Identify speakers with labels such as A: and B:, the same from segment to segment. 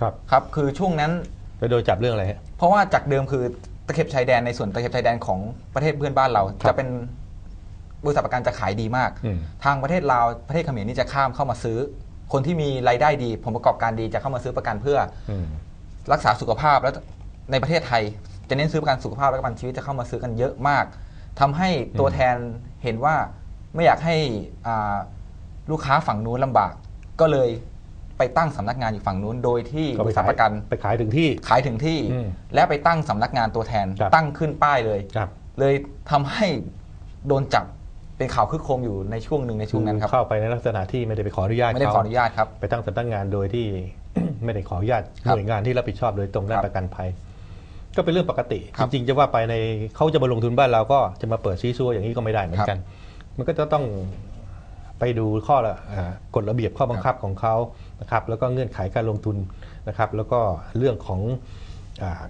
A: ครับ
B: ครับคือช่วงนั้น
A: ไปโดนจับเรื่องอะไรฮะ
B: เพราะว่าจากเดิมคือตะเข็บชายแดนในส่วนตะเข็บชายแดนของประเทศเพื่อนบ้านเรา
A: ครับ
B: จะเป็นบริษัทประกันจะขายดีมาก
A: อืม
B: ทางประเทศลาวประเทศเขมรนี่จะข้ามเข้ามาซื้อ คนที่มีรายได้ดีผลประกอบการดีจะเข้ามาซื้อประกันเพื่อ
A: อืม
B: รักษาสุขภาพแล้วในประเทศไทย จะเน้นซื้อประกันสุขภาพและประกันชีวิตจะเข้ามาซื้อกันเยอะมากทำให้ตัวแทนเห็นว่าไม่อยากให้อ่าลูกค้าฝั่งนู้นลำบาก ก็เลย ไปตั้งสำนักงานอยู่ฝั่งนู้นโดยที่
A: ก็
B: บ
A: ไป
B: ริษัท
A: ขาย
B: ประกัน
A: ไปขายถึงที่
B: ขายถึงที่
A: อืม
B: และไปตั้งสำนักงานตัวแทน
A: ครับ
B: ตั้งขึ้นป้ายเลย
A: ครับ
B: เลยทำให้โดนจับเป็นข่าวคึกโครมอยู่ในช่วงหนึ่งในช่วงนั้นครับ
A: เข้าไปในลักษณะที่ไม่ได้ไปขออนุญาต
B: ไม่ได้ขออนุญาตครับ
A: ไปตั้งสำนักงานโดยที่ ไม่ได้ขออนุญาต
B: ครับ
A: หน่วยงานที่รับผิดชอบโดยตรงด้าน
B: ครับ
A: ประกันภัย ก็เป็นเรื่องปกติ
B: ครั
A: จ
B: บ
A: ริงๆ จะว่าไปในเขาจะมาลงทุนบ้านเราก็จะมาเปิดซีซัวอย่างนี้ก็ไม่ได้เหมือนกัน มันก็จะต้อง ไปดูข้อละอ่ากฎระเบียบข้อบังคับของเขานะครับแล้วก็เงื่อนไขการลงทุนนะครับ แล้วก็เรื่องของอา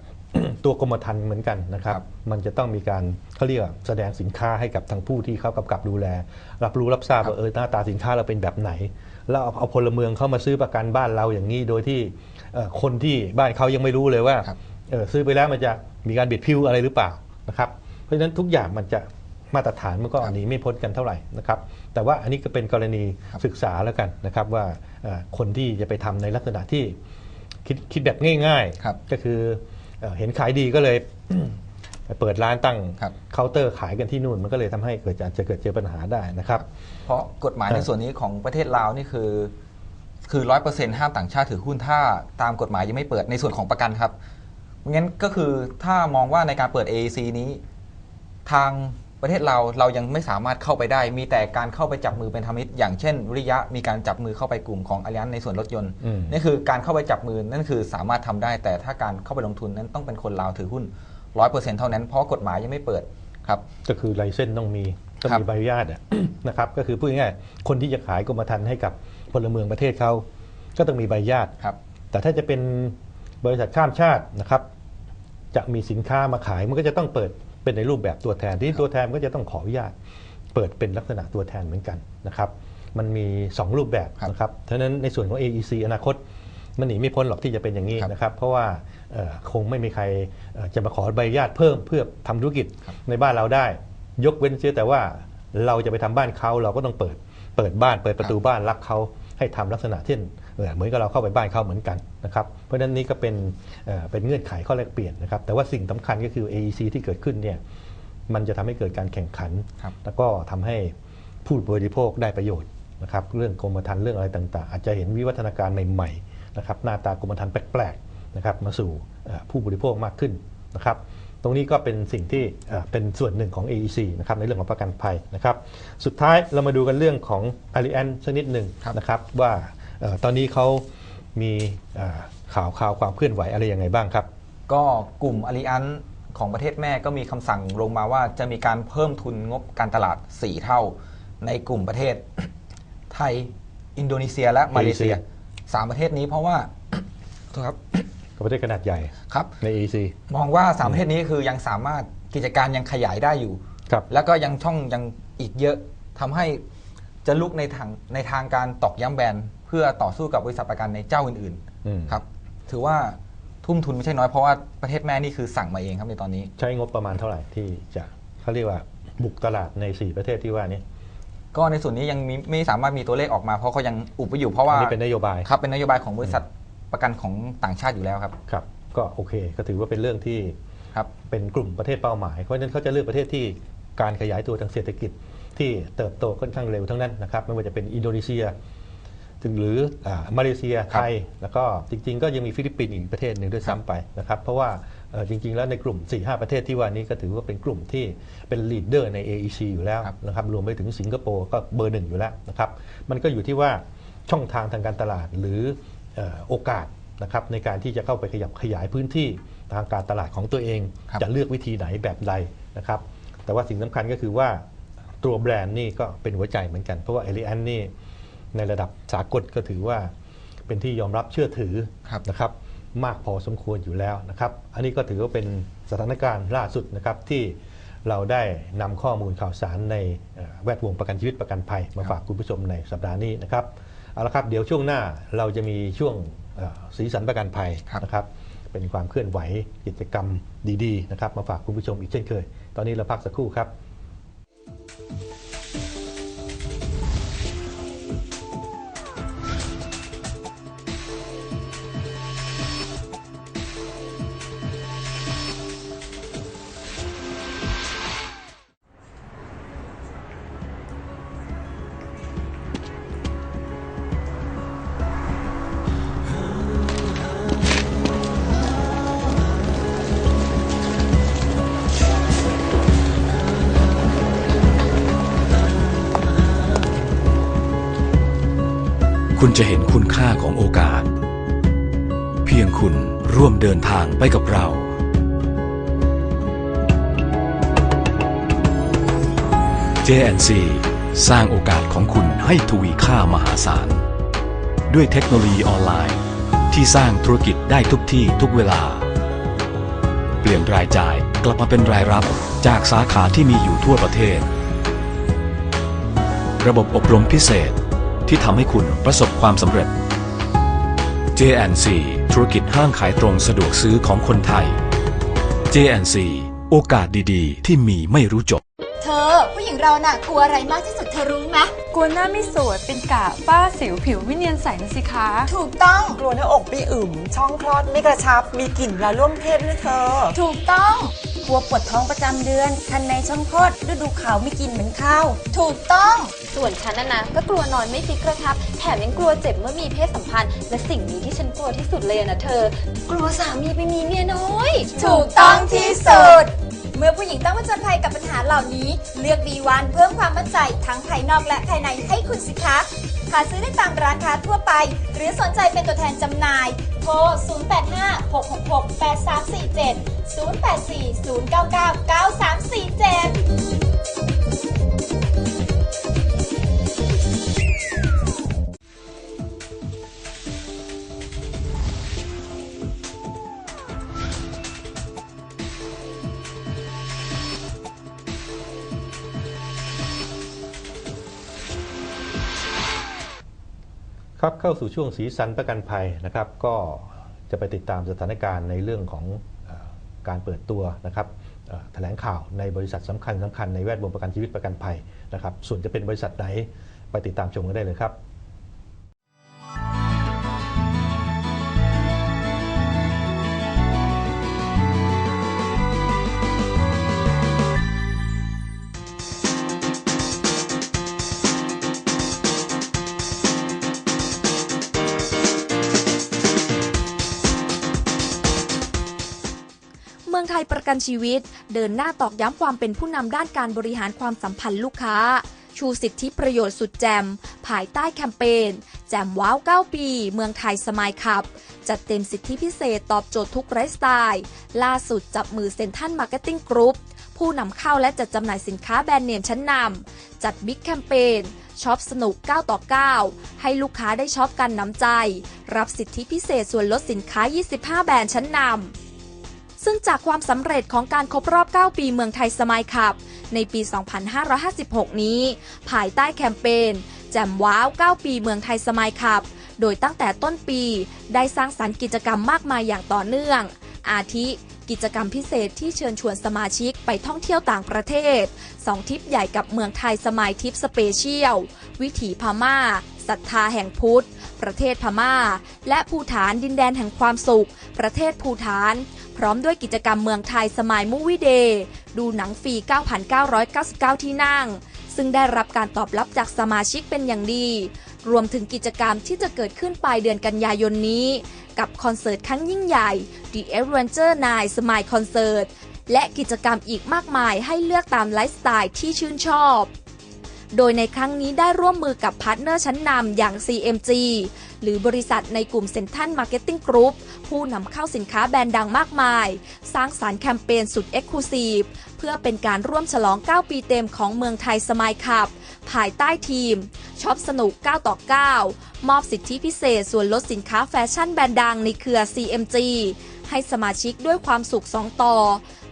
A: ตัวกรมธรรม์เหมือนกันนะครับ
B: ครับ
A: มันจะต้องมีการเขาเรียกว่าแสดงสินค้าให้กับทางผู้ที่เขากำกับดูแล รับรู้รับทราบ
B: ครับ
A: ว่าเออหน้าตาสินค้าเราเป็นแบบไหน แล้วเอาเอาพลเมืองเข้ามาซื้อประกันบ้านเราอย่างนี้ โดยที่เอ่อคนที่บ้านเขายังไม่รู้เลยว่า
B: ครับ
A: เออซื้อไปแล้วมันจะมีการบิดพิวอะไรหรือเปล่านะครับ เพราะฉะนั้นทุกอย่างมันจะ มาตรฐานมันก็
B: ครับ
A: หนีไม่พ้นกันเท่าไหร่นะครับแต่ว่าอันนี้ก็เป็นกรณี
B: ครับ
A: ศึกษาแล้วกันนะครับว่าเอ่อคนที่จะไปทำในลักษณะที่คิดคิดแบบง่าย
B: ครับ
A: ๆก็คือเอ่อเห็นขายดีก็เลยไปเปิดร้านตั้ง
B: ครับ
A: เคาน์เตอร์ขายกันที่นู่นมันก็เลยทำให้เกิดอาจจะเกิดเจอปัญหาได้นะครับ
B: เพราะกฎหมาย
A: เออ
B: ในส่วนนี้ของประเทศลาวนี่คือ คือร้อยเปอร์เซ็นห้ามต่างชาติถือหุ้นถ้าตามกฎหมายยังไม่เปิดในส่วนของประกันครับงั้นก็คือถ้ามองว่าในการเปิด AAC นี้ ทาง ประเทศเราเรายังไม่สามารถเข้าไปได้ มีแต่การเข้าไปจับมือเป็นธรรมิตรอย่างเช่นวิริยะมีการจับมือเข้าไปกลุ่มของอ l ลิ n นในส่วนรถยนต์
A: อืม
B: นี่คือการเข้าไปจับมือนั่นคือสามารถทำได้ แต่ถ้าการเข้าไปลงทุนนั้นต้องเป็นคนลาวถือหุ้นร้อยเปอร์เซ็นเท่านั้นเพราะกฎหมายยังไม่เปิดครับ
A: ก็คือไลเซนส์ต้องมีต้อง
B: ครับ
A: มีใบอนุญาตอะนะครับก็คือพูดง่ายๆคนที่จะขายกรมธรรม์ให้กับพลเมืองประเทศเขาก็ต้องมีใบอนุญาต
B: ครับ
A: แต่ถ้าจะเป็นบริษัทข้ามชาตินะครับ จะมีสินค้ามาขายมันก็จะต้องเปิด เป็นในรูปแบบตัวแทนที่ตัวแทนก็จะต้องขออนุญาตเปิดเป็นลักษณะตัวแทนเหมือนกันนะครับมันมี 2 รูปแบบ
B: ครับ
A: นะครับฉะนั้นในส่วนของ AEC อนาคตมันหนีไม่พ้นหรอกที่จะเป็นอย่างนี้
B: ครับ
A: นะครับ เพราะว่าเอ่อคงไม่มีใครเอ่อจะมาขอใบอนุญาตเพิ่มเพื่อทำธุรกิจ
B: ครับ
A: ในบ้านเราได้ ยกเว้นเสียแต่ว่าเราจะไปทำบ้านเขาเราก็ต้องเปิดเปิดบ้านเปิดประตูบ้านรับเขา ให้ทำลักษณะเช่นเอ่อเหมือนกับเราเข้าไปบ้านเขาเหมือนกันนะครับเพราะฉะนั้นนี่ก็เป็นเอ่อเป็นเงื่อนไขข้อแลกเปลี่ยนนะครับแต่ว่าสิ่งสำคัญก็คือ AEC ที่เกิดขึ้นเนี่ยมันจะทำให้เกิดการแข่งขัน
B: ครับ
A: แล้วก็ทำให้ผู้บริโภคได้ประโยชน์นะครับเรื่องกรมธรรม์เรื่องอะไรต่างๆ อาจจะเห็นวิวัฒนาการใหม่ๆนะครับหน้าตากรมธรรม์แปลกๆนะครับมาสู่เอ่อผู้บริโภคมากขึ้นนะครับ ตรงนี้ก็เป็นสิ่งที่เอ่อเป็นส่วนหนึ่งของ AEC นะครับในเรื่องของประกันภัยนะครับ สุดท้ายเรามาดูกันเรื่องของ a l l i a n สักนิดหนึ่ง
B: ครับ
A: นะครับว่าเอ่อตอนนี้เขามีเอ่อข่าวข่าวความเคลื่อนไหวอะไรยังไงบ้างครับ
B: ก็กลุ่มอ l ลิอันของประเทศแม่ก็มีคำสั่งลงมาว่าจะมีการเพิ่มทุนงบการตลาด 4 เท่า ในกลุ่มประเทศไทย อินโดนีเซียและมาเลเซีย
A: เอเชีย
B: สามประเทศนี้เพราะว่าโทษครับ
A: กับประเทศขนาดใหญ่
B: ครับ
A: ใน AEC
B: มองว่าสามประเทศนี้คือยังสามารถกิจการยังขยายได้อยู่
A: ครับ
B: แล้วก็ยังช่องยังอีกเยอะทำให้จะลุกในทางในทางการตอกย้ำแบรนด์เพื่อต่อสู้กับบริษัทประกันในเจ้าอื่น
A: อืม
B: ๆครับ ถือว่าทุ่มทุนไม่ใช่น้อยเพราะว่าประเทศแม่นี่คือสั่งมาเองครับในตอนนี้
A: ใช้งบประมาณเท่าไหร่ที่จะเขาเรียกว่าบุกตลาดใน 4 ประเทศที่ว่านี้
B: ก็ในส่วนนี้ยังมีไม่สามารถมีตัวเลขออกมาเพราะเขายังอุบไว้อยู่เพราะ
A: อั
B: ว่าน
A: นี้เป็นนโยบาย
B: ครับเป็นนโยบายของบริษัท ประกันของต่างชาติอยู่แล้วครับ
A: ครับ ก็โอเค ก็ถือว่าเป็นเรื่องที่
B: ครับ
A: เป็นกลุ่มประเทศเป้าหมาย เพราะฉะนั้นเขาจะเลือกประเทศที่การขยายตัวทางเศรษฐกิจที่เติบโตค่อนข้างเร็วทั้งนั้นนะครับ ไม่ว่าจะเป็นอินโดนีเซีย ถึงหรืออามาเลเซีย
B: ครั
A: ไท
B: บ
A: ยแล้วก็จริง ๆ ก็ยังมีฟิลิปปินส์อีกประเทศหนึ่งด้วยซ้ำไปนะครับ เพราะว่าเอ่อจริง ๆ แล้วในกลุ่ม 4-5 ประเทศที่ว่านี้ก็ถือว่าเป็นกลุ่มที่เป็นลีดเดอร์ใน AEC อยู่แล้ว
B: ครับ
A: นะครับ รวมไปถึงสิงคโปร์ก็เบอร์หนึ่งอยู่แล้วนะครับ มันก็อยู่ที่ว่าช่องทางทางการตลาดหรือเอ่อ โอกาสนะครับในการที่จะเข้าไปขยับขยายพื้นที่ทางการตลาดของตัวเอง
B: ครับ
A: จะเลือกวิธีไหนแบบใดนะครับแต่ว่าสิ่งสำคัญก็คือว่าตัวแบรนด์นี่ก็เป็นหัวใจเหมือนกัน เพราะว่าเอลิแอนนี่ในระดับสากลก็ถือว่าเป็นที่ยอมรับเชื่อถือ
B: ครับ
A: นะครับมากพอสมควรอยู่แล้วนะครับ อันนี้ก็ถือว่าเป็นสถานการณ์ล่าสุดนะครับที่เราได้นำข้อมูลข่าวสารในเอ่อแวดวงประกันชีวิตประกันภัยมาฝากคุณผู้ชมในสัปดาห์นี้นะครับ เอาละครับเดี๋ยวช่วงหน้าเราจะมีช่วงเอ่อสีสันประกันภัย
B: ครับ
A: นะครับ เป็นความเคลื่อนไหวกิจกรรมดีๆนะครับมาฝากคุณผู้ชมอีกเช่นเคย ตอนนี้เราพักสักครู่ครับ
C: คุณจะเห็นคุณค่าของโอกาส เพียงคุณร่วมเดินทางไปกับเรา JNC สร้างโอกาสของคุณให้ทวีค่ามหาศาล ด้วยเทคโนโลยีออนไลน์ ที่สร้างธุรกิจได้ทุกที่ทุกเวลา เปลี่ยนรายจ่ายกลับมาเป็นรายรับจากสาขาที่มีอยู่ทั่วประเทศ ระบบอบรมพิเศษ ที่ทำให้คุณประสบความสำเร็จ JNC ธุรกิจห้างขายตรงสะดวกซื้อของคนไทย JNC โอกาสดีๆ ที่มีไม่รู้จบ
D: เธอ ผู้หญิงเราน่ะกลัวอะไรมากที่สุดเธอรู้ไหม
E: กลัวหน้าไม่สวยเป็นกะฝ้าสิวผิวไม่เนียนใสนะสิคะ
D: ถูกต้อง
F: กลัวหน้าอกไม่อึมช่องคลอดไม่กระชับ มีกลิ่นเวลาร่วมเพศด้วยเธอ
D: ถูกต้อง
G: กลัวปวดท้องประจำเดือน คันในช่องคลอดฤดูขาวไม่กินเหมือนข้าว
D: ถูกต้อง
H: ส่วนฉันนะนะก็กลัวนอนไม่ฟิกกระทับ แถมยังกลัวเจ็บเมื่อมีเพศสัมพันธ์ และสิ่งนี้ที่ฉันกลัวที่สุดเลยอะนะเธอ กลัวสามีไปมีเมียน้อย
D: ถูกต้องที่สุด เมื่อผู้หญิงต้องผจญภัยกับปัญหาเหล่านี้ เลือก B1 เพิ่มความมั่นใจทั้งภายนอกและภายในให้คุณสิคะ หาซื้อได้ตามร้านค้าทั่วไป หรือสนใจเป็นตัวแทนจำหน่าย โทร 0856668347 0840999347
A: เข้าสู่ช่วงสีสันประกันภัยนะครับ ก็จะไปติดตามสถานการณ์ในเรื่องของอการเปิดตัวนะครับแถลงข่าวในบริษัทสำคัญสำคัญในแวดวงประกันชีวิตประกันภัยนะครับ ส่วนจะเป็นบริษัทไหนไปติดตามชมกันได้เลยครับ
I: ไทยประกันชีวิต เดินหน้าตอกย้ำความเป็นผู้นำด้านการบริหารความสัมพันธ์ลูกค้า ชูสิทธิประโยชน์สุดแจม ภายใต้แคมเปญแจมว้าว 9 ปี เมืองไทยสมายขับ จัดเต็มสิทธิพิเศษตอบโจทย์ทุกไลฟ์สไตล์ล่าสุดจับมือเซ็นทรัลมาร์เก็ตติ้งกรุ๊ปผู้นำเข้าและจัดจำหน่ายสินค้าแบรนด์เนมชั้นนำจัดบิ๊กแคมเปญช็อปสนุก 9 ต่อ 9 ให้ลูกค้าได้ช็อปกันน้ำใจ รับสิทธิพิเศษส่วนลดสินค้า 25 แบรนด์ชั้นนำ ซึ่งจากความสำเร็จของการครบรอบ 9 ปีเมืองไทยสมายขับ ในปี 2556 นี้ ภายใต้แคมเปญแจมว้าว 9 ปีเมืองไทยสมายขับ โดยตั้งแต่ต้นปีได้สร้างสรรค์กิจกรรมมากมายอย่างต่อเนื่อง อาทิ กิจกรรมพิเศษที่เชิญชวนสมาชิกไปท่องเที่ยวต่างประเทศสองทริปใหญ่กับเมืองไทยสมายทริปสเปเชียล วิถีพม่าศรัทธาแห่งพุทธ ประเทศพม่า และภูฐานดินแดนแห่งความสุข ประเทศภูฐาน พร้อมด้วยกิจกรรมเมืองไทยสมายมูวี่เดย์ดูหนังฟรี 9,999 ที่นั่ง ซึ่งได้รับการตอบรับจากสมาชิกเป็นอย่างดี รวมถึงกิจกรรมที่จะเกิดขึ้นปลายเดือนกันยายนนี้ กับคอนเสิร์ตครั้งยิ่งใหญ่ The Adventure Night Smile Concert และกิจกรรมอีกมากมายให้เลือกตามไลฟ์สไตล์ที่ชื่นชอบ โดยในครั้งนี้ได้ร่วมมือกับพาร์ทเนอร์ชั้นนำอย่าง CMG หรือบริษัทในกลุ่มเซ็นทรัลมาร์เก็ตติ้งกรุ๊ปผู้นำเข้าสินค้าแบรนด์ดังมากมาย สร้างสารรค์แคมเปญสุดเอ็กซ์คลูซีฟเพื่อเป็นการร่วมฉลอง 9 ปีเต็มของเมืองไทยสมายขับ ภายใต้ทีมช็อปสนุก 9 ต่อ 9 มอบสิทธิพิเศษส่วนลดสินค้าแฟชั่นแบรนด์ดังในเครือ CMG ให้สมาชิกด้วยความสุข 2 ต่อ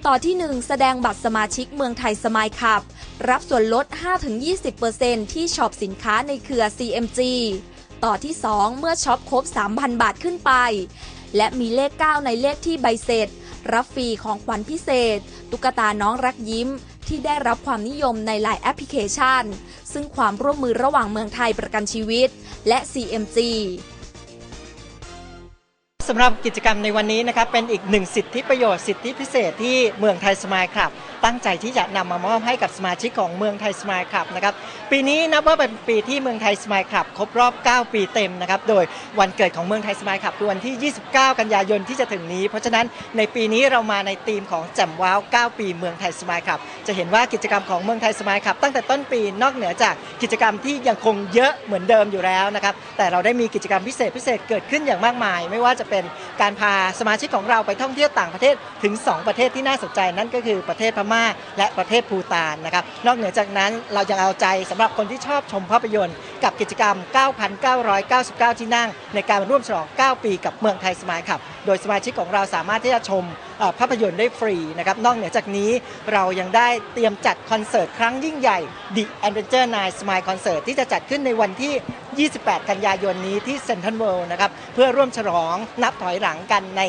I: ต่อที่ 1 แสดงบัตรสมาชิกเมืองไทยสมายขับ รับส่วนลด 5-20%ที่ช็อปสินค้าในเครือ CMG ต่อที่ 2 เมื่อช็อปครบ 3,000 บาทขึ้นไป และมีเลข 9 ในเลขที่ใบเสร็จ รับฟรีของขวัญพิเศษ ตุ๊กตาน้องรักยิ้ม ที่ได้รับความนิยมในหลายแอปพลิเคชัน ซึ่งความร่วมมือระหว่างเมืองไทยประกันชีวิต และ CMG
J: สำหรับกิจกรรมในวันนี้นะครับเป็นอีกหนึ่งสิทธิประโยชน์สิทธิพิเศษที่เมืองไทยสมายครับตั้งใจที่จะนำมามอบให้กับสมาชิกของเมืองไทยสมายครับนะครับปีนี้นับว่าเป็นปีที่เมืองไทยสมายครับครบรอบ 9 ปีเต็มนะครับโดยวันเกิดของเมืองไทยสมายครับคือวันที่ 29 กันยายนที่จะถึงนี้ เพราะฉะนั้นในปีนี้เรามาในธีมของแจ่มว้าว 9 ปีเมืองไทยสมายครับจะเห็นว่ากิจกรรมของเมืองไทยสมายครับตั้งแต่ต้นปีนอกเหนือจากกิจกรรมที่ยังคงเยอะเหมือนเดิมอยู่แล้วนะครับแต่เราได้มีกิจกรรมพิเศษพิเศษเกิดขึ้นอย่างมากมาย ไม่ว่าจะเป็นการพาสมาชิกของเราไปท่องเที่ยวต่างประเทศถึง 2 ประเทศที่น่าสนใจนั่นก็คือประเทศพม่า และประเทศภูตานนะครับนอกเหนือจากนั้นเรายังเอาใจสำหรับคนที่ชอบชมภาพยนตร์ กับกิจกรรม 9,999 ที่นั่ง ในการร่วมฉลอง 9 ปีกับเมืองไทยสมายครับ โดยสมาชิกของเราสามารถที่จะชมภาพยนตร์ได้ฟรีนะครับนอกเหนือจากนี้เรายังได้เตรียมจัดคอนเสิร์ตครั้งยิ่งใหญ่ The Adventure Night Smile Concert ที่จะจัดขึ้นในวันที่ 28 กันยายนนี้ที่เซ็นทรัลเวิลด์นะครับเพื่อร่วมฉลองนับถอยหลังกันใน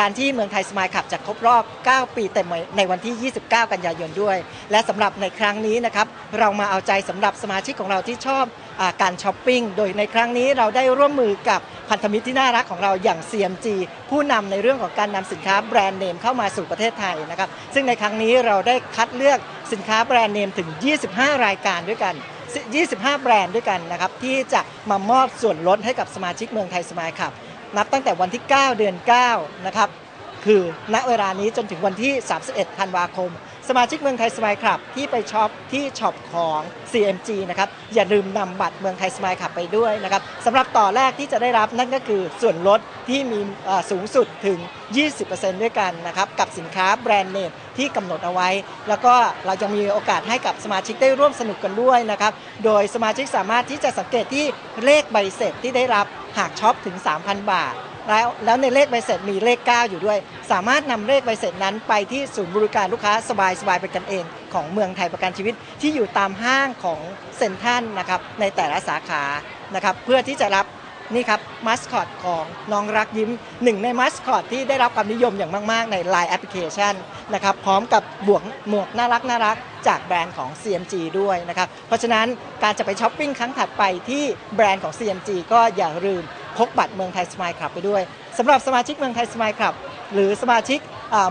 J: การที่เมืองไทยสมายขับจะครบรอบ 9 ปีเต็มในวันที่ 29 กันยายนด้วย และสำหรับในครั้งนี้นะครับเรามาเอาใจสำหรับสมาชิกของเราที่ชอบอการช้อปปิ้ง โดยในครั้งนี้เราได้ร่วมมือกับพันธมิตรที่น่ารักของเราอย่าง CMG ผู้นำในเรื่องของการนำสินค้าแบรนด์เนมเข้ามาสู่ประเทศไทยนะครับ ซึ่งในครั้งนี้เราได้คัดเลือกสินค้าแบรนด์เนมถึง 25 รายการด้วยกัน25 แบรนด์ด้วยกันนะครับที่จะมามอบส่วนลดให้กับสมาชิกเมืองไทยสมายขับ นับตั้งแต่วันที่ 9 เดือน 9 นะครับ คือณเวลานี้จนถึงวันที่ 31ธันวาคม สมาชิกเมืองไทยสมายคลับ ที่ไปช็อปที่ช็อปของ CMG นะครับ อย่าลืมนำบัตรเมืองไทยสมายคลับไปด้วยนะครับสำหรับต่อแรกที่จะได้รับนั่นก็คือส่วนลดที่มีสูงสุดถึง 20%ด้วยกันนะครับ กับสินค้าแบรนด์เนมที่กำหนดเอาไว้ แล้วก็เราจะมีโอกาสให้กับสมาชิกได้ร่วมสนุกกันด้วยนะครับ โดยสมาชิกสามารถที่จะสังเกตที่เลขใบเสร็จที่ได้รับ หากช็อปถึง 3,000 บาท แล้วแล้วในเลขใบเสร็จมีเลข 9 อยู่ด้วย สามารถนำเลขใบเสร็จนั้นไปที่ศูนย์บริการลูกค้าสบายสบายเป็นกันเอง ของเมืองไทยประกันชีวิตที่อยู่ตามห้างของเซ็นทรัลนะครับในแต่ละสาขานะครับเพื่อที่จะรับ นี่ครับมัสคอตของน้องรักยิ้มหนึ่งในมัสคอตที่ได้รับความนิยมอย่างมาก ๆ ใน Line แอปพลิเคชันนะครับพร้อมกับบวกหมวกน่ารักน่ารักจากแบรนด์ของ CMG ด้วยนะครับเพราะฉะนั้นการจะไปช้อปปิ้งครั้งถัดไปที่แบรนด์ของ CMG ก็อย่าลืมพกบัตรเมืองไทยสมายคลับไปด้วยสำหรับสมาชิกเมืองไทยสมายคลับ หรือสมาชิก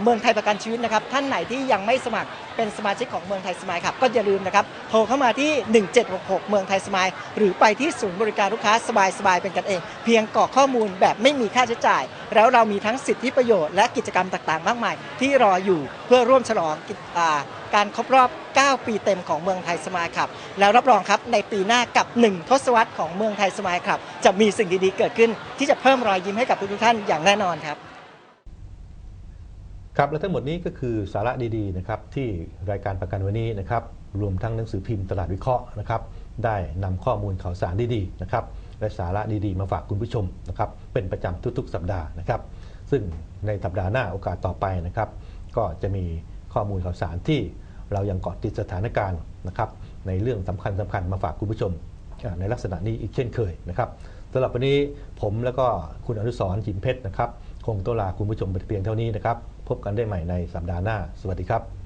J: เมืองไทยประกันชีวิตนะครับท่านไหนที่ยังไม่สมัครเป็นสมาชิกของเมืองไทยสมายครับก็อย่าลืมนะครับโทรเข้ามาที่ 1766 เมืองไทยสมายหรือไปที่ศูนย์บริการลูกค้าสบายสบายเป็นกันเอง เพียงกรอกข้อมูลแบบไม่มีค่าใช้จ่าย แล้วเรามีทั้งสิทธิประโยชน์และกิจกรรมต่างๆ มากมาย ที่รออยู่เพื่อร่วมฉลองกิจอ่าการครบรอบ 9 ปีเต็มของเมืองไทยสมายครับ แล้วรับรองครับในปีหน้ากับ 1 ทศวรรษของเมืองไทยสมายครับ จะมีสิ่งดีๆเกิดขึ้นที่จะเพิ่มรอยยิ้มให้กับทุกๆท่านอย่างแน่นอนครับ
A: ครับและทั้งหมดนี้ก็คือสาระดีๆนะครับที่รายการประกันวันนี้นะครับรวมทั้งหนังสือพิมพ์ตลาดวิเคราะห์นะครับได้นำข้อมูลข่าวสารดีๆนะครับและสาระดีๆ มาฝากคุณผู้ชมนะครับเป็นประจำทุกๆ สัปดาห์นะครับ ซึ่งในสัปดาห์หน้าโอกาสต่อไปนะครับ ก็จะมีข้อมูลข่าวสารที่เรายังเกาะติดสถานการณ์นะครับในเรื่องสำคัญสคัญมาฝากคุณผู้ชม ในลักษณะนี้อีกเช่นเคยนะครับสำหรับวันนี้ผมแล้วก็คุณอนุสรหินเพชรนะครับ คงต้องลาคุณผู้ชมไปเพียงเท่านี้นะครับ พบกันได้ใหม่ในสัปดาห์หน้า สวัสดีครับ